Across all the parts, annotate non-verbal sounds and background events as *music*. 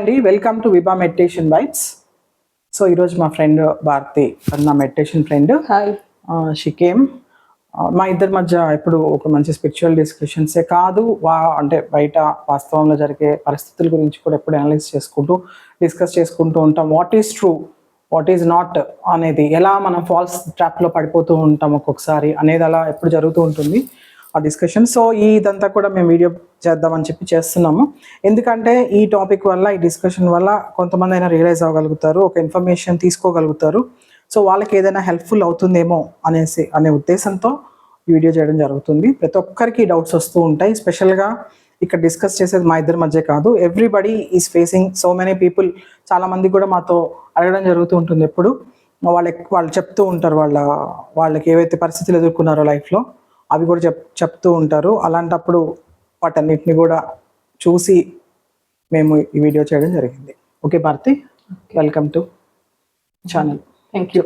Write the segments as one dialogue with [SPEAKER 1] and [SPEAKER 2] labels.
[SPEAKER 1] అండి. Welcome to Vibha meditation vibes so ఈరోజు మా ఫ్రెండ్ భారతి నా మెడిటేషన్ ఫ్రెండ్
[SPEAKER 2] హాయ్
[SPEAKER 1] షికేమ్ మా ఇద్దరి మధ్య ఇప్పుడు ఒక మంచి స్పిరిచువల్ డిస్కషన్సే కాదు. వా అంటే బయట వాస్తవంలో జరిగే పరిస్థితుల గురించి కూడా ఎప్పుడు అనలైజ్ చేసుకుంటూ డిస్కస్ చేసుకుంటూ ఉంటాం. What is true what is not అనేది ఎలా మనం ఫాల్స్ ట్రాప్లో పడిపోతూ ఉంటాం ఒక్కొక్కసారి అనేది అలా ఎప్పుడు జరుగుతూ ఉంటుంది. ఆ డిస్కషన్ సో ఈ ఇదంతా కూడా మేము వీడియో చేద్దామని చెప్పి చేస్తున్నాము. ఎందుకంటే ఈ టాపిక్ వల్ల ఈ డిస్కషన్ వల్ల కొంతమంది అయినా రియలైజ్ అవ్వగలుగుతారు ఒక ఇన్ఫర్మేషన్ తీసుకోగలుగుతారు. సో వాళ్ళకి ఏదైనా హెల్ప్ఫుల్ అవుతుందేమో అనేసి అనే ఉద్దేశంతో ఈ వీడియో చేయడం జరుగుతుంది. ప్రతి ఒక్కరికి డౌట్స్ వస్తూ ఉంటాయి. స్పెషల్గా ఇక్కడ డిస్కస్ చేసేది మా ఇద్దరి మధ్య కాదు. Everybody is facing so many people చాలామంది కూడా మాతో అడగడం జరుగుతూ ఉంటుంది ఎప్పుడు. వాళ్ళకి వాళ్ళు చెప్తూ ఉంటారు వాళ్ళ వాళ్ళకి ఏవైతే పరిస్థితులు ఎదుర్కొన్నారో లైఫ్లో అవి కూడా చెప్ చెప్తూ ఉంటారు. అలాంటప్పుడు వాటన్నిటిని కూడా చూసి మేము ఈ వీడియో చేయడం జరిగింది. Okay Bharathi. Welcome to channel
[SPEAKER 2] thank you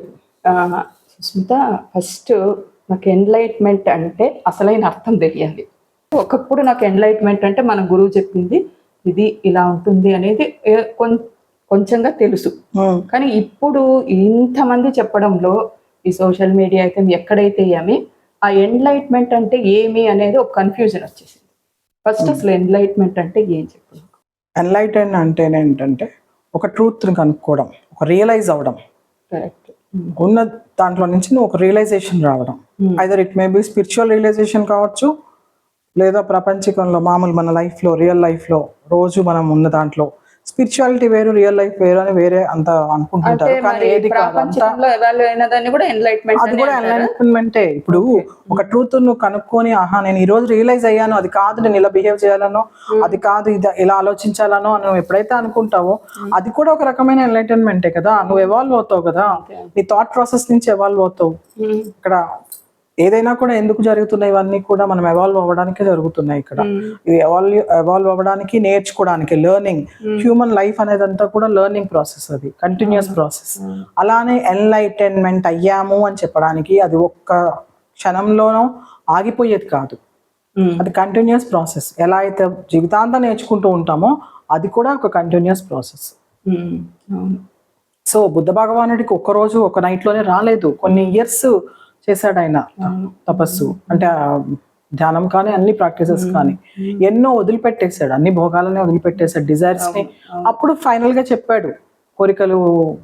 [SPEAKER 2] Susmitha first నాకు ఎన్లైట్మెంట్ అంటే అసలైన అర్థం తెలియాలి. ఒకప్పుడు నాకు ఎన్లైట్మెంట్ అంటే మన గురువు చెప్పింది ఇది ఇలా ఉంటుంది అనేది కొంచెంగా తెలుసు. కానీ ఇప్పుడు ఇంతమంది చెప్పడంలో ఈ సోషల్ మీడియా అయితే ఎక్కడైతే ఏమి ఆ ఎన్లైట్మెంట్ అంటే ఏమి అనేది ఒక కన్ఫ్యూజన్ వచ్చేసింది. ఫస్ట్ అసలు ఎన్లైట్మెంట్ అంటే ఏం చెప్పు
[SPEAKER 1] ఎన్లైటన్ అంటే ఏంటంటే ఒక ట్రూత్ని కనుక్కోవడం ఒక రియలైజ్ అవ్వడం.
[SPEAKER 2] కరెక్ట్
[SPEAKER 1] ఉన్న దాంట్లో నుంచి నువ్వు ఒక రియలైజేషన్ రావడం. Either it may be spiritual realization కావచ్చు లేదా ప్రపంచకంలో మామూలు మన లైఫ్లో రియల్ లైఫ్లో రోజు మనం ఉన్న దాంట్లో స్పిరిచువాలిటీ వేరు రియల్ లైఫ్ వేరు అని వేరే అంత అనుకుంటుంటారు. కానీ ఏది అది కూడా ఎన్లైట్మెంటే ఇప్పుడు ఒక ట్రూత్ నువ్వు కనుక్కొని ఆహా నేను ఈ రోజు రియలైజ్ అయ్యాను అది కాదు నేను ఇలా బిహేవ్ చేయాలనో అది కాదు ఇది ఇలా ఆలోచించాలనో అని నువ్వు ఎప్పుడైతే అనుకుంటావో అది కూడా ఒక రకమైన ఎన్లైటన్మెంటే కదా. నువ్వు ఎవాల్వ్ అవుతావు కదా. నీ థాట్ ప్రాసెస్ నుంచి ఎవాల్వ్ అవుతావు. ఇక్కడ ఏదైనా కూడా ఎందుకు జరుగుతున్నాయి? ఇవన్నీ కూడా మనం ఎవాల్వ్ అవ్వడానికే జరుగుతున్నాయి ఇక్కడ. ఇది ఎవాల్వ్ ఎవాల్వ్ అవ్వడానికి నేర్చుకోవడానికి లెర్నింగ్ హ్యూమన్ లైఫ్ అనేది అంతా కూడా లెర్నింగ్ ప్రాసెస్ అది కంటిన్యూస్ ప్రాసెస్ అలానే ఎన్లైటైన్మెంట్ అయ్యాము అని చెప్పడానికి అది ఒక్క క్షణంలోనో ఆగిపోయేది కాదు. అది కంటిన్యూస్ ప్రాసెస్ ఎలా అయితే జీవితాంతం నేర్చుకుంటూ ఉంటామో అది కూడా ఒక కంటిన్యూస్ ప్రాసెస్ సో బుద్ధ భగవానుడికి ఒక్క రోజు ఒక నైట్లోనే రాలేదు. కొన్ని ఇయర్స్ చేశాడు ఆయన తపస్సు. అంటే ధ్యానం కానీ అన్ని ప్రాక్టీసెస్ కానీ ఎన్నో వదిలిపెట్టేశాడు. అన్ని భోగాలని వదిలిపెట్టేశాడు. డిజైర్స్ని అప్పుడు ఫైనల్గా చెప్పాడు. కోరికలు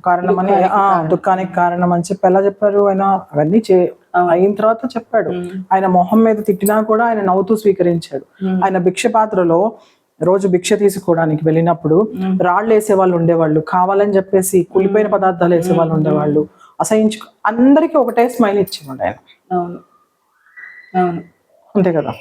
[SPEAKER 1] కారణమని ఆ దుఃఖానికి కారణం అని చెప్పి ఎలా చెప్పారు? ఆయన అవన్నీ చే అయిన తర్వాత చెప్పాడు. ఆయన మొహం మీద తిట్టినా కూడా ఆయన నవ్వుతూ స్వీకరించాడు. ఆయన భిక్ష పాత్రలో రోజు భిక్ష తీసుకోవడానికి వెళ్ళినప్పుడు రాళ్ళు వేసే వాళ్ళు ఉండేవాళ్ళు. కావాలని చెప్పేసి కులిపోయిన పదార్థాలు వేసే వాళ్ళు ఉండేవాళ్ళు. అసహించు అందరికీ ఒకటే స్మైల్ ఇచ్చేవాడు ఆయన.
[SPEAKER 2] అవును. అవును.
[SPEAKER 1] అంతే కదా?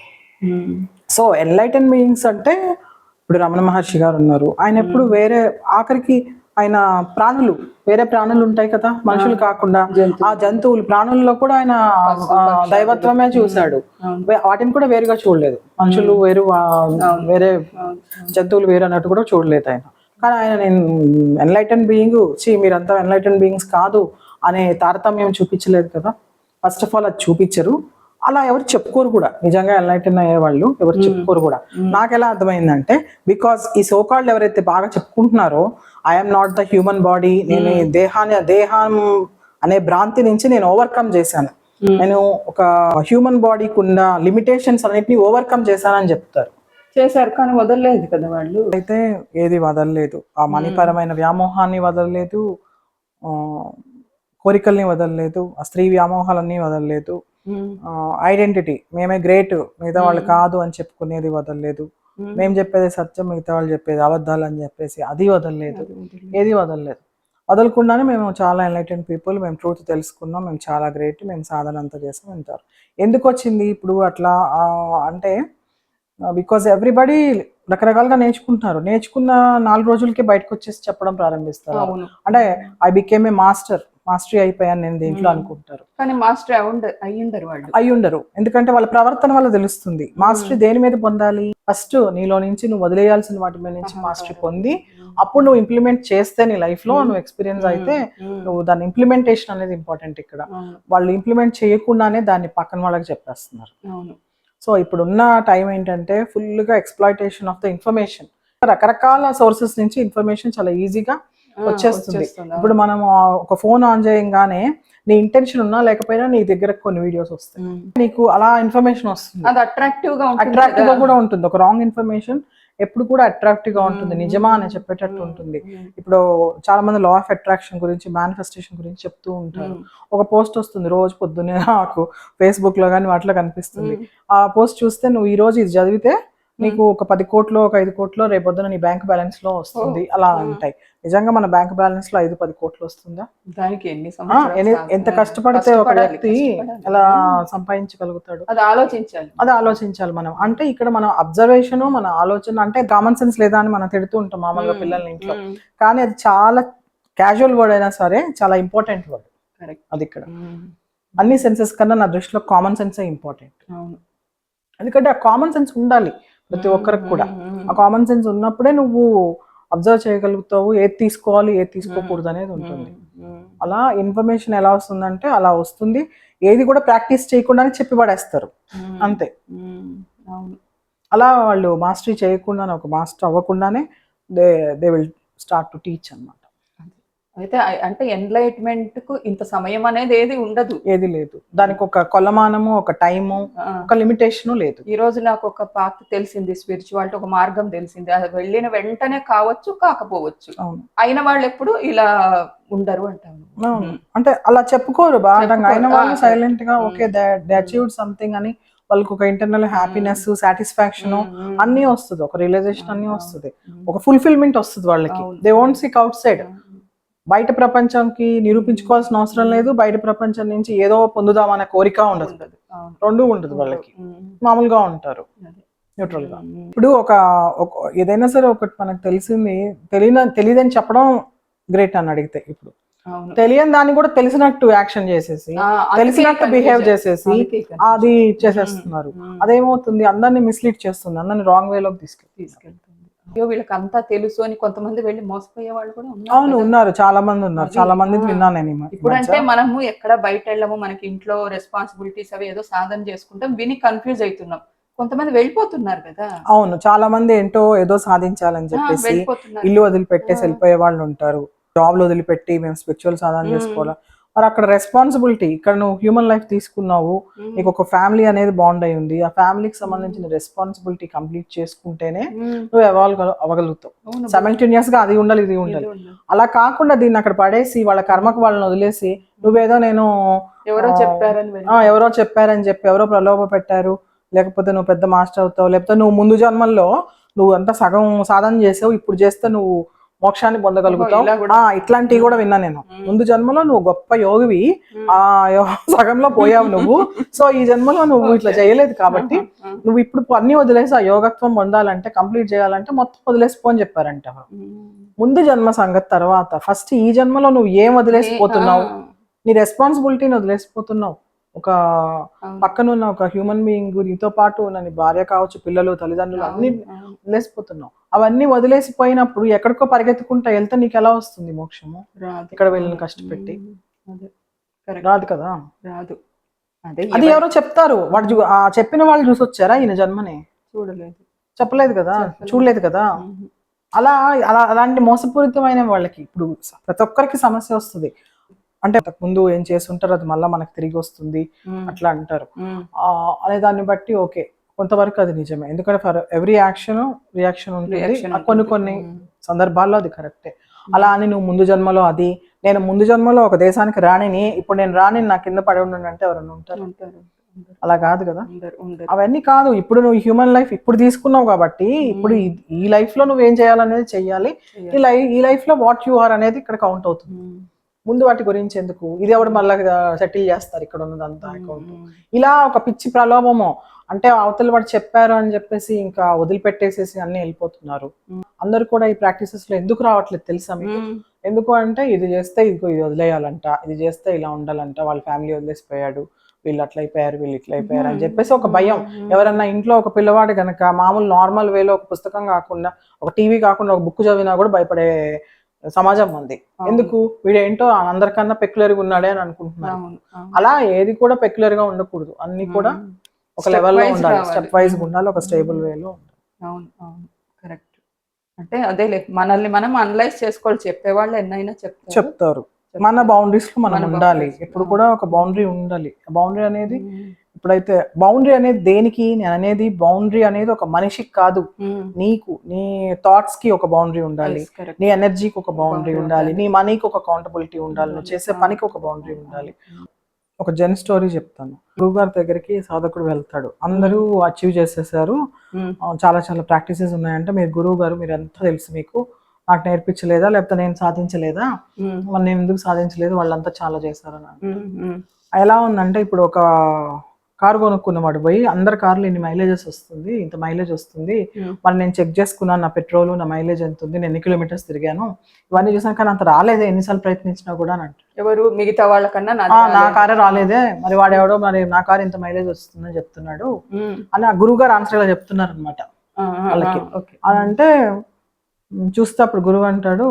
[SPEAKER 1] సో ఎన్లైటన్ బీయింగ్స్ అంటే ఇప్పుడు రమణ మహర్షి గారు ఉన్నారు. ఆయన ఎప్పుడు వేరే ఆఖరికి ఆయన ప్రాణులు వేరే ప్రాణులు ఉంటాయి కదా? మనుషులు కాకుండా. ఆ జంతువులు ప్రాణుల్లో కూడా ఆయన దైవత్వమే చూశాడు. వాటిని కూడా వేరుగా చూడలేదు. మనుషులు వేరు వేరే జంతువులు వేరు అన్నట్టు కూడా చూడలేదు ఆయన. కానీ ఆయన నేను ఎన్లైటన్ బీయింగ్ చి మీరంతా ఎన్లైటన్ బీయింగ్స్ కాదు. అనే తారతమ్యం చూపించలేదు కదా. ఫస్ట్ ఆఫ్ ఆల్ అది చూపించరు. అలా ఎవరు చెప్పుకోరు కూడా. నిజంగా ఎన్లైటన్ అయ్యే వాళ్ళు ఎవరు చెప్పుకోరు కూడా. నాకు ఎలా అర్థమైందంటే బికాస్ ఈ సోకాళ్ళు ఎవరైతే బాగా చెప్పుకుంటున్నారో I'm not the human body నేను ఈ దేహాన్ని దేహం అనే భ్రాంతి నుంచి నేను ఓవర్కమ్ చేశాను. నేను ఒక హ్యూమన్ బాడీకి ఉన్న లిమిటేషన్స్ అన్నిటిని ఓవర్కమ్ చేశానని చెప్తారు.
[SPEAKER 2] చేశారు కానీ వదలలేదు కదా వాళ్ళు?
[SPEAKER 1] అయితే ఏది వదలలేదు. ఆ మనీపరమైన వ్యామోహాన్ని వదలలేదు. కోరికల్ని వదలలేదు ఆ స్త్రీ వ్యామోహాలన్నీ వదలలేదు. ఐడెంటిటీ మేమే గ్రేట్ మిగతా వాళ్ళు కాదు అని చెప్పుకునేది వదలలేదు. మేము. చెప్పేది సత్యం మిగతా వాళ్ళు చెప్పేది అబద్ధాలు అని చెప్పేసి అది వదలలేదు. ఏది వదలలేదు. వదలకుండానే మేము చాలా ఎన్లైటెడ్ పీపుల్ మేము ట్రూత్ తెలుసుకున్నాం మేము చాలా గ్రేట్ మేము సాధన అంతా చేసాం అంటారు ఎందుకు వచ్చింది ఇప్పుడు అట్లా? అంటే బికాజ్ ఎవ్రీబడి రకరకాలుగా నేర్చుకుంటున్నారు. నేర్చుకున్న నాలుగు రోజులకే బయటకు వచ్చేసి చెప్పడం ప్రారంభిస్తారు. అంటే I became a master mastery అయిపోయాను నేను దీంట్లో అనుకుంటారు.
[SPEAKER 2] కానీ మాస్టర్ అయ్యుండరు వాళ్ళు.
[SPEAKER 1] అయి ఉండరు ఎందుకంటే వాళ్ళ ప్రవర్తన వల్ల తెలుస్తుంది. మాస్టరీ దేని మీద పొందాలి? ఫస్ట్ నీలో నుంచి నువ్వు వదిలేయాల్సిన వాటి మీద నుంచి మాస్టరీ పొంది అప్పుడు నువ్వు ఇంప్లిమెంట్ చేస్తే నీ లైఫ్లో నువ్వు ఎక్స్పీరియన్స్ అయితే నువ్వు దాని ఇంప్లిమెంటేషన్ అనేది ఇంపార్టెంట్ ఇక్కడ. వాళ్ళు ఇంప్లిమెంట్ చేయకుండానే దాన్ని పక్కన వాళ్ళకి చెప్పేస్తున్నారు. సో ఇప్పుడున్న టైం ఏంటంటే ఫుల్గా ఎక్స్ప్లాయిటేషన్ ఆఫ్ ద ఇన్ఫర్మేషన్ రకరకాల సోర్సెస్ నుంచి ఇన్ఫర్మేషన్ చాలా ఈజీగా వచ్చేస్తుంది. ఇప్పుడు మనం ఒక ఫోన్ ఆన్ చేయగానే నీ ఇంటెన్షన్ ఉన్నా లేకపోయినా నీ దగ్గర కొన్ని వీడియోస్ వస్తాయి. నీకు అలా ఇన్ఫర్మేషన్ వస్తుంది
[SPEAKER 2] అది
[SPEAKER 1] అట్రాక్టివ్గా
[SPEAKER 2] అట్రాక్టివ్గా.
[SPEAKER 1] కూడా ఉంటుంది ఒక రాంగ్ ఇన్ఫర్మేషన్ ఎప్పుడు కూడా అట్రాక్టివ్గా ఉంటుంది. నిజమా అని చెప్పేటట్టు. ఉంటుంది. ఇప్పుడు చాలా మంది లా ఆఫ్ అట్రాక్షన్ గురించి మేనిఫెస్టేషన్ గురించి చెప్తూ ఉంటారు. ఒక పోస్ట్ వస్తుంది రోజు పొద్దున్నే నాకు ఫేస్బుక్లో కానీ వాటిలో కనిపిస్తుంది. ఆ పోస్ట్ చూస్తే నువ్వు ఈ రోజు ఇది చదివితే నీకు ఒక పది కోట్లు ఒక ఐదు కోట్లు రేపొద్దున నీ బ్యాంక్ బ్యాలెన్స్లో వస్తుంది అలా. ఉంటాయి నిజంగా మన బ్యాంక్ బ్యాలెన్స్లో ఐదు పది కోట్లు వస్తుందా
[SPEAKER 2] దానికి ఎన్ని?
[SPEAKER 1] ఎంత కష్టపడితే ఒక వ్యక్తి. ఎలా. సంపాదించగలుగుతాడు
[SPEAKER 2] అది ఆలోచించాలి
[SPEAKER 1] అది ఆలోచించాలి మనం అంటే ఇక్కడ మన అబ్జర్వేషన్ మన ఆలోచన అంటే కామన్ సెన్స్ లేదా అని మనం తిడుతూ ఉంటాం మామూలుగా
[SPEAKER 2] మ్మ్.
[SPEAKER 1] పిల్లల్ని ఇంట్లో. కానీ అది చాలా క్యాజువల్ వర్డ్ అయినా సరే చాలా ఇంపార్టెంట్ వర్డ్. అది ఇక్కడ. అన్ని సెన్సెస్ కన్నా నా దృష్టిలో కామన్ సెన్సే ఇంపార్టెంట్
[SPEAKER 2] అవును
[SPEAKER 1] ఎందుకంటే ఆ కామన్ సెన్స్ ఉండాలి ప్రతి ఒక్కరికి కూడా. ఆ కామన్ సెన్స్ ఉన్నప్పుడే నువ్వు అబ్జర్వ్ చేయగలుగుతావు ఏది తీసుకోవాలి ఏది తీసుకోకూడదు అనేది ఉంటుంది. అలా ఇన్ఫర్మేషన్ ఎలా వస్తుందంటే అలా వస్తుంది ఏది కూడా ప్రాక్టీస్ చేయకుండానే చెప్పి పడేస్తారు. అంతే అలా వాళ్ళు మాస్టరీ చేయకుండానే ఒక మాస్టర్ అవ్వకుండానే they they will start to teach అన్నమాట
[SPEAKER 2] అయితే అంటే ఎన్లైట్మెంట్కు ఇంత సమయం అనేది ఏది ఉండదు.
[SPEAKER 1] ఏది లేదు. దానికి ఒక కొలమానము ఒక టైము. ఒక లిమిటేషను లేదు.
[SPEAKER 2] ఈ రోజు నాకు ఒక పాత తెలిసింది స్పిరిచువాలిటీ ఒక మార్గం తెలిసింది. అది వెళ్ళిన వెంటనే కావచ్చు కాకపోవచ్చు. అయిన వాళ్ళు ఎప్పుడు ఇలా ఉండరు
[SPEAKER 1] అవును. అంటే అలా చెప్పుకోరు బాగా. అయిన వాళ్ళు
[SPEAKER 2] సైలెంట్గా.
[SPEAKER 1] ఓకే దే అచీవ్డ్ సంథింగ్ అని వాళ్ళకి ఒక ఇంటర్నల్ హ్యాపీనెస్ సాటిస్ఫాక్షన్. అన్ని వస్తుంది. ఒక రియలైజేషన్ అన్ని వస్తుంది. ఒక ఫుల్ఫిల్మెంట్ వస్తుంది వాళ్ళకి. They won't seek out side బయట ప్రపంచంకి నిరూపించుకోవాల్సిన అవసరం లేదు. బయట ప్రపంచం నుంచి ఏదో పొందుదామనే కోరిక ఉండదు. రెండు ఉండదు వాళ్ళకి.
[SPEAKER 2] మ్మ్.
[SPEAKER 1] మామూలుగా ఉంటారు.
[SPEAKER 2] న్యూట్రల్గా.
[SPEAKER 1] ఇప్పుడు ఒక ఏదైనా సరే ఒకటి మనకు తెలిసింది తెలియని తెలియదని చెప్పడం గ్రేట్ అని అడిగితే ఇప్పుడు. తెలియని దాన్ని కూడా తెలిసినట్టు యాక్షన్ చేసేసి తెలిసినట్టు. బిహేవ్ చేసేసి. అది చేసేస్తున్నారు. అదేమవుతుంది? అందరిని మిస్లీడ్ చేస్తుంది. అందరిని రాంగ్ వేలోకి తీసుకెళ్తుంది.
[SPEAKER 2] అయ్యో వీళ్ళకి అంతా తెలుసు అని కొంతమంది వెళ్ళి మోసపోయే వాళ్ళు కూడా ఉన్నారు
[SPEAKER 1] అవును. ఉన్నారు చాలా మంది ఉన్నారు చాలా మంది. విన్నాను నేను
[SPEAKER 2] ఇప్పుడు. అంటే మనము ఎక్కడ బయట వెళ్ళము మనకి ఇంట్లో రెస్పాన్సిబిలిటీస్ అవి ఏదో సాధన చేసుకుంటాం విని కన్ఫ్యూజ్ అవుతున్నాం కొంతమంది వెళ్ళిపోతున్నారు కదా
[SPEAKER 1] అవును చాలా మంది ఏంటో ఏదో సాధించాలని చెప్పేసి ఇల్లు వదిలిపెట్టేసి. వెళ్ళిపోయే వాళ్ళు ఉంటారు జాబ్లు వదిలిపెట్టి మేము స్పిరిచువల్ సాధన. చేసుకోవాలా మరి అక్కడ రెస్పాన్సిబిలిటీ ఇక్కడ నువ్వు హ్యూమన్ లైఫ్ తీసుకున్నావు. నీకు ఒక ఫ్యామిలీ అనేది బాండ్ అయి ఉంది ఆ ఫ్యామిలీకి సంబంధించిన రెస్పాన్సిబిలిటీ కంప్లీట్ చేసుకుంటేనే. నువ్వు ఎవాల్వ్ అవ్వగలుగుతావు
[SPEAKER 2] అవును.
[SPEAKER 1] సైమల్టేనియస్గా అది ఉండాలి ఇది ఉండాలి. అలా కాకుండా దీన్ని అక్కడ పడేసి వాళ్ళ కర్మకు వాళ్ళని వదిలేసి నువ్వేదో నేను
[SPEAKER 2] ఎవరో చెప్పారని
[SPEAKER 1] ఎవరో చెప్పారని చెప్పి ఎవరో ప్రలోభ పెట్టారు లేకపోతే నువ్వు పెద్ద మాస్టర్ అవుతావు లేకపోతే నువ్వు ముందు జన్మల్లో నువ్వు అంతా సగం సాధన చేసావు ఇప్పుడు చేస్తే నువ్వు మోక్షాన్ని పొందగలుగుతావు. ఇట్లాంటివి కూడా విన్నా నేను. ముందు జన్మలో నువ్వు గొప్ప యోగివి. ఆ సగంలో పోయావు నువ్వు. సో ఈ జన్మలో నువ్వు ఇట్లా చేయలేదు కాబట్టి నువ్వు ఇప్పుడు అన్ని వదిలేసి ఆ యోగత్వం పొందాలంటే కంప్లీట్ చేయాలంటే మొత్తం వదిలేసిపో అని చెప్పారంట. ముందు జన్మ సంగతి తర్వాత ఫస్ట్ ఈ జన్మలో నువ్వు ఏం వదిలేసిపోతున్నావు నీ రెస్పాన్సిబిలిటీని వదిలేసిపోతున్నావు ఒక
[SPEAKER 2] అవును.
[SPEAKER 1] పక్కన ఉన్న ఒక హ్యూమన్ బీయింగ్ నీతో పాటు ఉన్న నీ భార్య కావచ్చు పిల్లలు తల్లిదండ్రులు అన్ని. వదిలేసిపోతున్నావు అవన్నీ వదిలేసిపోయినప్పుడు ఎక్కడికో పరిగెత్తుకుంటా వెళ్తే నీకు ఎలా వస్తుంది మోక్షము?
[SPEAKER 2] రాదు.
[SPEAKER 1] ఇక్కడ వెళ్ళిన కష్టపెట్టి. రాదు కదా?
[SPEAKER 2] రాదు. అదే
[SPEAKER 1] అది
[SPEAKER 2] ఎవరు
[SPEAKER 1] చెప్తారు. వాడు ఆ చెప్పిన వాళ్ళు చూసి వచ్చారా ఈయన జన్మని?
[SPEAKER 2] చూడలేదు.
[SPEAKER 1] చెప్పలేదు కదా. చూడలేదు కదా. అలా అలా అలాంటి మోసపూరితమైన వాళ్ళకి ఇప్పుడు ప్రతి ఒక్కరికి సమస్య వస్తుంది. అంటే ముందు ఏం చేస్తుంటారు? అది మళ్ళీ మనకు తిరిగి వస్తుంది. అట్లా అంటారు. అనే దాన్ని బట్టి ఓకే. కొంతవరకు అది నిజమే. ఎందుకంటే ఫర్ ఎవ్రీ యాక్షన్ రియాక్షన్ ఉంటుంది. కొన్ని. కొన్ని
[SPEAKER 2] మ్మ్.
[SPEAKER 1] సందర్భాల్లో అది కరెక్టే. అలా అని నువ్వు ముందు జన్మలో అది నేను ముందు జన్మలో ఒక దేశానికి రాణిని ఇప్పుడు నేను రాణిని నా కింద పడి అంటే ఎవరైనా ఉంటారు. అలా కాదు కదా? అవన్నీ కాదు. ఇప్పుడు నువ్వు హ్యూమన్ లైఫ్ ఇప్పుడు తీసుకున్నావు కాబట్టి ఇప్పుడు ఈ- లైఫ్లో నువ్వు ఏం చేయాలనేది చెయ్యాలి. ఈ లైఫ్ ఈ లైఫ్లో వాట్ యు ఆర్ అనేది ఇక్కడ కౌంట్ అవుతుంది. ముందు వాటి గురించి ఎందుకు? ఇది ఎవరు మళ్ళీ సెటిల్ చేస్తారు ఇక్కడ ఉన్నదంతా అకౌంట్. ఇలా ఒక పిచ్చి ప్రలోభము అంటే అవతల వాడు చెప్పారు అని చెప్పేసి ఇంకా వదిలిపెట్టేసేసి అన్ని వెళ్ళిపోతున్నారు. అందరు కూడా ఈ ప్రాక్టీసెస్లో ఎందుకు రావట్లేదు తెలుసా మీకు. ఎందుకు అంటే ఇది చేస్తే ఇదిగో ఇది వదిలేయాలంట ఇది చేస్తే ఇలా ఉండాలంట వాళ్ళ ఫ్యామిలీ వదిలేసిపోయాడు వీళ్ళు అట్లా అయిపోయారు వీళ్ళు ఇట్లా అయిపోయారు అని చెప్పేసి ఒక భయం ఎవరన్నా ఇంట్లో ఒక పిల్లవాడు గనక మామూలు నార్మల్ వేలో ఒక పుస్తకం కాకుండా ఒక టీవీ కాకుండా ఒక బుక్ చదివినా కూడా భయపడే సమాజం ఉంది. ఎందుకు వీడేంటో అందరికన్నా పెక్యులర్గా ఉన్నాడే అని
[SPEAKER 2] అవును.
[SPEAKER 1] అలా ఏది కూడా పెక్యులర్గా ఉండకూడదు అన్ని కూడా. ఒక లెవెల్లో ఉండాలి. Step wise
[SPEAKER 2] hmm.
[SPEAKER 1] ఉండాలి ఒక స్టేబుల్ వేలో
[SPEAKER 2] అవును అవును. కరెక్ట్ అంటే అదేలే మనల్ని మనం అనలైజ్ చేసుకోవాలి. చెప్పేవాళ్ళు ఎన్నైనా చెప్తారు.
[SPEAKER 1] చెప్తారు. మన బౌండరీస్లో మనం ఉండాలి. ఎప్పుడు కూడా ఒక బౌండరీ ఉండాలి. బౌండరీ అనేది
[SPEAKER 2] ఉమ్.
[SPEAKER 1] ఇప్పుడైతే బౌండరీ అనేది దేనికి నేను అనేది బౌండరీ అనేది ఒక మనిషికి కాదు.
[SPEAKER 2] ఉమ్.
[SPEAKER 1] నీకు నీ థాట్స్కి ఒక బౌండరీ ఉండాలి. నీ ఎనర్జీకి ఒక బౌండరీ ఉండాలి. నీ మనీకి ఒక అకౌంటబిలిటీ ఉండాలి. నువ్వు చేసే పనికి ఒక బౌండరీ ఉండాలి. ఒక జెన్ స్టోరీ చెప్తాను. గురువు గారి దగ్గరికి సాధకుడు వెళ్తాడు. అందరూ అచీవ్ చేసేసారు. చాలా చాలా ప్రాక్టీసెస్ ఉన్నాయంటే. మీరు గురువు గారు మీరు ఎంత తెలుసు మీకు. నాకు నేర్పించలేదా? లేకపోతే నేను సాధించలేదా? నేను ఎందుకు సాధించలేదు? వాళ్ళంతా చాలా చేశారు. ఎలా ఉందంటే ఇప్పుడు ఒక కారు కొనుక్కున్నవాడు పోయి అందరి కార్లు ఇన్ని మైలేజెస్ వస్తుంది ఇంత మైలేజ్ వస్తుంది.
[SPEAKER 2] Hmm.
[SPEAKER 1] మరి నేను చెక్ చేసుకున్నాను నా పెట్రోల్ నా మైలేజ్ ఎంత ఉంది నేను ఎన్ని కిలోమీటర్స్ తిరిగాను. ఇవన్నీ చూసాను కానీ అంత రాలేదే ఎన్నిసార్లు ప్రయత్నించినా కూడా అని అంటారు.
[SPEAKER 2] ఎవరు? మిగతా వాళ్ళకన్నా నాది
[SPEAKER 1] "ఆ, నా. కారే రాలేదే. మరి వాడు ఎవడో మరి నా కారు ఇంత మైలేజ్ వస్తుందని చెప్తున్నాడు.
[SPEAKER 2] ఉమ్.
[SPEAKER 1] అని ఆ గురువు గారు ఆన్సర్ ఇలా చెప్తున్నారు అనమాట వాళ్ళకి. అని అంటే "ఉమ్, చూస్తే అప్పుడు గురువు అంటాడు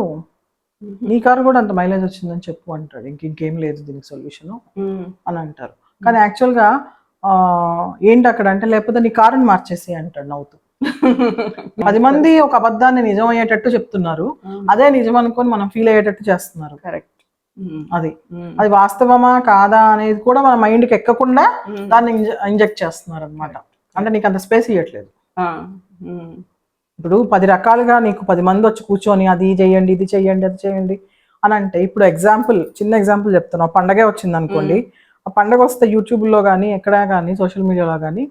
[SPEAKER 1] నీ కారు కూడా అంత మైలేజ్ వచ్చిందని చెప్పు అంటాడు. ఇంక ఇంకేం లేదు దీనికి సొల్యూషన్
[SPEAKER 2] ఉమ్.
[SPEAKER 1] అని అంటారు. కానీ యాక్చువల్గా ఏంటి అక్కడ అంటే లేకపోతే నీ కారుని మార్చేసి అంటాడు నవ్వుతూ. పది మంది ఒక అబద్ధాన్ని నిజం అయ్యేటట్టు చెప్తున్నారు అదే నిజం అనుకొని మనం ఫీల్ అయ్యేటట్టు చేస్తున్నారు.
[SPEAKER 2] కరెక్ట్.
[SPEAKER 1] అది. అది వాస్తవమా కాదా అనేది కూడా మన మైండ్కి ఎక్కకుండా దాన్ని ఇంజెక్ట్ చేస్తున్నారు అనమాట అంటే నీకు అంత స్పేస్ ఇవ్వట్లేదు ఇప్పుడు పది రకాలుగా నీకు పది మంది వచ్చి కూర్చొని అది చేయండి ఇది చేయండి అది చేయండి అని అంటే ఇప్పుడు ఎగ్జాంపుల్ చిన్న ఎగ్జాంపుల్ చెప్తున్నా. పండగే వచ్చింది అనుకోండి ఆ పండగ వస్తే యూట్యూబ్లో కానీ ఎక్కడ కానీ సోషల్ మీడియాలో కానీ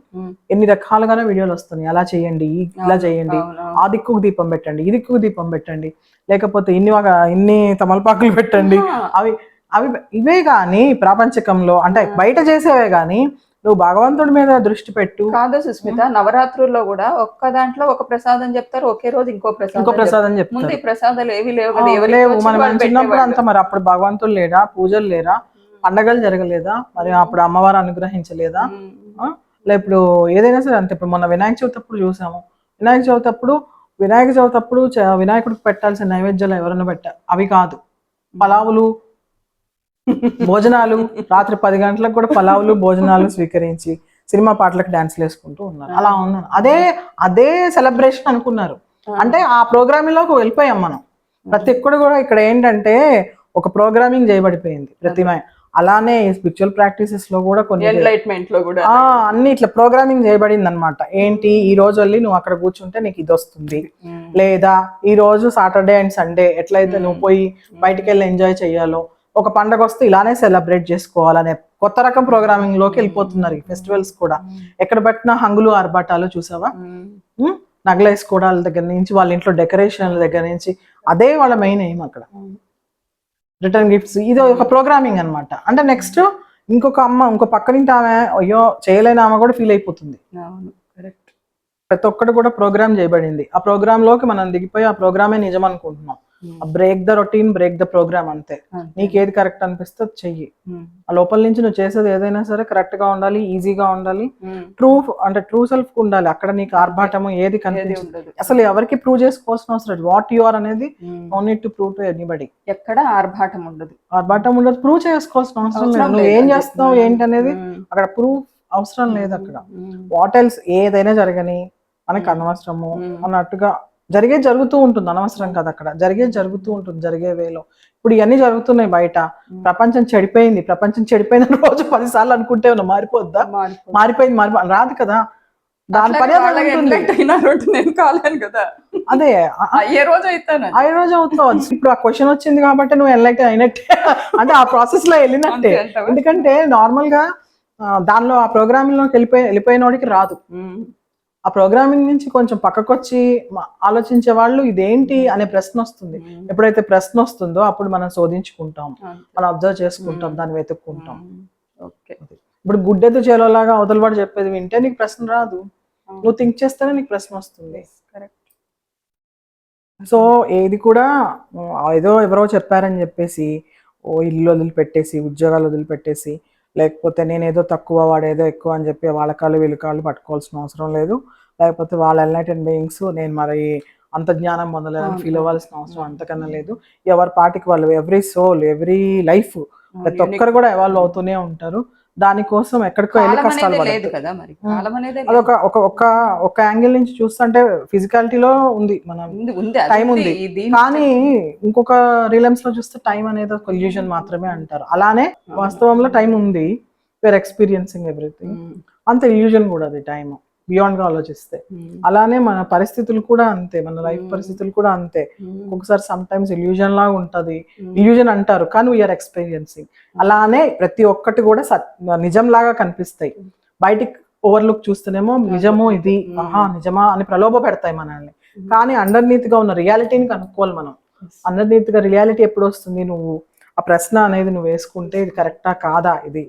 [SPEAKER 1] ఎన్ని రకాలుగానే వీడియోలు వస్తున్నాయి. అలా చేయండి ఇలా చేయండి ఆ దిక్కుకు దీపం పెట్టండి ఈ దిక్కుకు దీపం పెట్టండి. లేకపోతే ఇన్ని ఇన్ని తమలపాకులు పెట్టండి. అవి అవి ఇవే కానీ ప్రాపంచికంలో అంటే బయట చేసేవే కానీ నువ్వు భగవంతుడి మీద దృష్టి పెట్టు.
[SPEAKER 2] కాదు సుస్మిత నవరాత్రుల్లో కూడా ఒక్క దాంట్లో ఒక ప్రసాదం చెప్తారు ఒకే రోజు ఇంకో ప్రసాదం
[SPEAKER 1] ఇంకో ప్రసాదం
[SPEAKER 2] చెప్తారు. ముందు ఈ ప్రసాదాలు ఏవి లేవు
[SPEAKER 1] లేవు. మనం చిన్నప్పుడు. అంత మరి అప్పుడు భగవంతుడు లేరా పూజలు లేరా? పండగలు జరగలేదా? మరి అప్పుడు అమ్మవారు అనుగ్రహించలేదా? ఇప్పుడు ఏదైనా సరే అంతే. ఇప్పుడు మొన్న వినాయక చవితి అప్పుడు చూసాము. వినాయక చవితి అప్పుడు వినాయక చవితి అప్పుడు వినాయకుడికి పెట్టాల్సిన నైవేద్యాలు ఎవరైనా పెట్టారు అవి కాదు. పలావులు భోజనాలు. రాత్రి పది గంటలకు కూడా పలావులు భోజనాలు స్వీకరించి సినిమా పాటలకు డాన్స్లు వేసుకుంటూ ఉన్నారు. అలా ఉన్నారు అదే అదే సెలబ్రేషన్ అనుకున్నారు. అంటే ఆ ప్రోగ్రామింగ్లోకి వెళ్ళిపోయాం మనం. ప్రతి ఒక్కడు కూడా ఇక్కడ ఏంటంటే ఒక ప్రోగ్రామింగ్ చేయబడిపోయింది ప్రతి మ- అలానే స్పిరిచువల్ ప్రాక్టీసెస్లో కూడా కొన్ని
[SPEAKER 2] ఎన్లైట్మెంట్లో కూడా.
[SPEAKER 1] అన్ని ఇట్లా ప్రోగ్రామింగ్ చేయబడింది అనమాట ఏంటి? ఈ రోజు వెళ్ళి నువ్వు అక్కడ కూర్చుంటే నీకు ఇది వస్తుంది. లేదా ఈ రోజు సాటర్డే అండ్ సండే ఎట్లయితే నువ్వు పోయి బయటికి వెళ్ళి ఎంజాయ్ చేయాలో ఒక పండగ వస్తే ఇలానే సెలబ్రేట్ చేసుకోవాలనే కొత్త రకం ప్రోగ్రామింగ్లోకి వెళ్ళిపోతున్నారు ఈ ఫెస్టివల్స్ కూడా. ఎక్కడ పెట్టినా హంగులు ఆర్భాటాలు చూసావా?
[SPEAKER 2] ఉమ్.
[SPEAKER 1] ఉమ్, నగల వేసుకోవడాల దగ్గర నుంచి వాళ్ళ ఇంట్లో డెకరేషన్ల దగ్గర నుంచి అదే వాళ్ళ మెయిన్ ఎయిమ్ అక్కడ. రిటర్న్ గిఫ్ట్స్ ఇది ఒక ప్రోగ్రామింగ్ అన్నమాట. అంటే నెక్స్ట్ ఇంకొక అమ్మ ఇంకో పక్కనింటి ఆమె అయ్యో చేయలేని ఆమె కూడా ఫీల్ అయిపోతుంది. ప్రతి ఒక్కటి కూడా ప్రోగ్రామ్ చేయబడింది. ఆ ప్రోగ్రామ్లోకి మనం దిగిపోయి ఆ ప్రోగ్రామే నిజం అనుకుంటున్నాం. Break the routine break the programme అంతే. నీకు ఏది కరెక్ట్ అనిపిస్తే చెయ్యి. ఆ లోపల నుంచి నువ్వు చేసేది ఏదైనా సరే కరెక్ట్గా ఉండాలి ఈజీగా ఉండాలి. ట్రూ అంటే ట్రూ సెల్ఫ్ ఉండాలి. అక్కడ నీకు ఆర్భాటము ఏది కనిపించదు
[SPEAKER 2] ఉండదు.
[SPEAKER 1] అసలు ఎవరికి ప్రూవ్ చేసుకోవాల్సిన అవసరం వాట్ యు ఆర్ అనేది need to prove to anybody
[SPEAKER 2] ఎక్కడ ఆర్భాటం ఉండదు.
[SPEAKER 1] ఆర్భాటం ఉండదు. ప్రూవ్ చేసుకోవాల్సిన అవసరం లేదు. నువ్వు ఏం
[SPEAKER 2] అది.
[SPEAKER 1] చేస్తున్నావు
[SPEAKER 2] ఉమ్.
[SPEAKER 1] ఏంటి అనేది
[SPEAKER 2] ఉమ్.
[SPEAKER 1] అక్కడ ప్రూఫ్ అవసరం లేదు అక్కడ. వాట్ ఎల్స్ ఏదైనా జరగని మనకి అనవసరము. అన్నట్టుగా జరిగేది జరుగుతూ ఉంటుంది అనవసరం కదా అక్కడ. జరిగేది జరుగుతూ ఉంటుంది జరిగే వేలో. ఇప్పుడు ఇవన్నీ జరుగుతున్నాయి బయట. ప్రపంచం చెడిపోయింది. ప్రపంచం చెడిపోయిన *laughs* రోజు పదిసార్లు అనుకుంటే ఉన్నా మారిపోద్దా. మారిపోయింది మారిపో రాదు కదా. దాని పని
[SPEAKER 2] నేను కాలేను కదా.
[SPEAKER 1] అదే
[SPEAKER 2] అయ్యే రోజు అవుతాను
[SPEAKER 1] ఆ రోజు అవుతావు. ఇప్పుడు ఆ క్వశ్చన్ వచ్చింది కాబట్టి నువ్వు ఎన్లైట్ అయినట్టే. *laughs* అంటే ఆ ప్రాసెస్లో వెళ్ళినట్టే? ఎందుకంటే నార్మల్గా దానిలో ఆ ప్రోగ్రామింగ్లోకి వెళ్ళిపోయి వెళ్ళిపోయినోడికి రాదు. ఆ ప్రోగ్రామింగ్ నుంచి కొంచెం పక్కకొచ్చి ఆలోచించే వాళ్ళు ఇదేంటి అనే ప్రశ్న వస్తుంది. ఎప్పుడైతే ప్రశ్న వస్తుందో అప్పుడు మనం శోధించుకుంటాం. మనం అబ్జర్వ్ చేసుకుంటాం దాన్ని వెతుక్కుంటాం.
[SPEAKER 2] ఓకే.
[SPEAKER 1] ఇప్పుడు గుడ్డెద్దు చేలోలాగా అవతల వాడు చెప్పేది వింటే నీకు ప్రశ్న రాదు. నువ్వు థింక్ చేస్తేనే నీకు ప్రశ్న వస్తుంది.
[SPEAKER 2] కరెక్ట్
[SPEAKER 1] సో ఏది కూడా ఏదో ఎవరో చెప్పారని చెప్పేసి ఓ ఇల్లు వదిలిపెట్టేసి ఉద్యోగాలు వదిలిపెట్టేసి లేకపోతే నేను ఏదో తక్కువ వాడేదో ఎక్కువ అని చెప్పి వాళ్ళ కాళ్ళు వీళ్ళ కాళ్ళు పట్టుకోవాల్సిన అవసరం లేదు. లేకపోతే వాళ్ళ ఎన్లైటెన్ బీయింగ్స్ నేను మరి అంత జ్ఞానం పొందలేదని ఫీల్ అవ్వాల్సిన అవసరం అంతకన్నా లేదు. ఎవరి పాటికి వాళ్ళు ఎవ్రీ సోల్ ఎవ్రీ లైఫ్ ప్రతి ఒక్కరు కూడా ఎవాల్వ్ అవుతూనే ఉంటారు. దానికోసం ఎక్కడికో వెళ్ళి కష్టాలు
[SPEAKER 2] అనేది లేదు
[SPEAKER 1] పడద్దు
[SPEAKER 2] కదా మరి. కాలం అనేది
[SPEAKER 1] అదొక ఒక ఒక ఒక యాంగిల్ నుంచి చూస్తుంటే ఫిజికాలిటీలో ఉంది మన టైం ఉంది. కానీ ఇంకొక రిలయన్స్లో చూస్తే టైం అనేది ఒక ఇల్యూజన్ మాత్రమే అంటారు. అలానే వాస్తవంలో టైం ఉంది. వేర్ ఎక్స్పీరియన్సింగ్ ఎవ్రీథింగ్ అంత ఇల్యూజన్ కూడా అది టైం బియాండ్గా ఆలోచిస్తే.
[SPEAKER 2] ఉమ్,
[SPEAKER 1] అలానే మన పరిస్థితులు కూడా అంతే మన లైఫ్ పరిస్థితులు కూడా అంతే.
[SPEAKER 2] ఉమ్,
[SPEAKER 1] ఒక్కొక్కసారి సమ్ టైమ్స్ ఇల్యూజన్ లాగా ఉంటది. ఇల్యూజన్ అంటారు కానీ వీఆర్ ఎక్స్పీరియన్సింగ్ అలానే ప్రతి ఒక్కటి కూడా నిజం లాగా కనిపిస్తాయి. బయటికి ఓవర్లుక్ చూస్తేనేమో నిజము ఇది. ఆహా నిజమా అని ప్రలోభ పెడతాయి మనల్ని. కానీ అండర్నీత్గా ఉన్న రియాలిటీని కనుక్కోవాలి మనం. అండర్నీత్గా రియాలిటీ ఎప్పుడు వస్తుంది నువ్వు ఆ ప్రశ్న అనేది నువ్వు వేసుకుంటే ఇది కరెక్టా కాదా ఇది?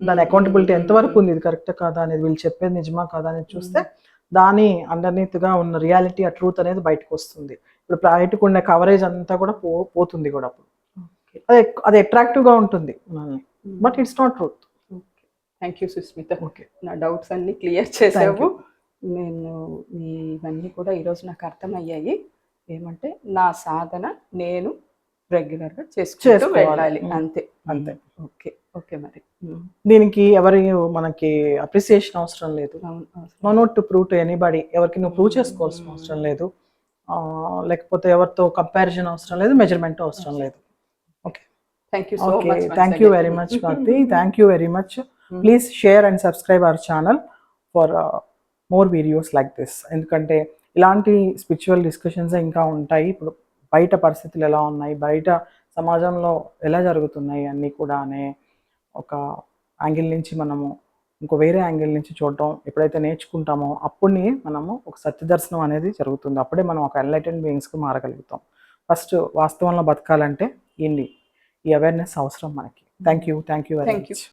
[SPEAKER 1] దాని అకౌంటబిలిటీ ఎంతవరకు ఉంది? ఇది కరెక్టా కాదా? అనేది వీళ్ళు చెప్పేది నిజమా కాదా? అనేది చూస్తే దాని అండర్నీత్గా ఉన్న రియాలిటీ ఆ ట్రూత్ అనేది బయటకు వస్తుంది. ఇప్పుడు బయటకు ఉండే కవరేజ్ అంతా కూడా పో పోతుంది కూడా అప్పుడు. అది అది అట్రాక్టివ్గా ఉంటుంది. But it's not truth
[SPEAKER 2] thank you Susmitha
[SPEAKER 1] okay
[SPEAKER 2] నా డౌట్స్ అన్ని క్లియర్ చేసావు. నేను ఇవన్నీ కూడా ఈరోజు నాకు అర్థమయ్యాయి. ఏమంటే నా సాధన నేను రెగ్యులర్గా చేసుకుంటూ. వెళ్ళాలి.
[SPEAKER 1] ఉమ్.
[SPEAKER 2] అంతే.
[SPEAKER 1] అంతే.
[SPEAKER 2] ఓకే ఓకే మరి.
[SPEAKER 1] దీనికి ఎవరి మనకి అప్రిసియేషన్ అవసరం లేదు. No not to prove to anybody ఎవరికి నువ్వు ప్రూవ్ చేసుకోవాల్సిన అవసరం లేదు. లేకపోతే ఎవరితో కంపారిజన్ అవసరం లేదు మెజర్మెంట్ అవసరం లేదు. Okay.
[SPEAKER 2] Thank you so
[SPEAKER 1] okay thank you very much Karthi thank you very much please share and subscribe our channel for more videos like this ఎందుకంటే ఇలాంటి స్పిరిచువల్ డిస్కషన్స్ ఇంకా ఉంటాయి. ఇప్పుడు బయట పరిస్థితులు ఎలా ఉన్నాయి? బయట సమాజంలో ఎలా జరుగుతున్నాయి అన్నీ కూడా అనే ఒక యాంగిల్ నుంచి మనము ఇంకో వేరే యాంగిల్ నుంచి చూడటం ఎప్పుడైతే నేర్చుకుంటామో అప్పుడే మనము ఒక సత్యదర్శనం అనేది జరుగుతుంది. అప్పుడే మనం ఒక ఎన్లైటెడ్ బీయింగ్స్కి మారగలుగుతాం. ఫస్ట్ వాస్తవంలో బతకాలంటే ఏంటి ఈ అవేర్నెస్ అవసరం మనకి. Thank you thank you very. Much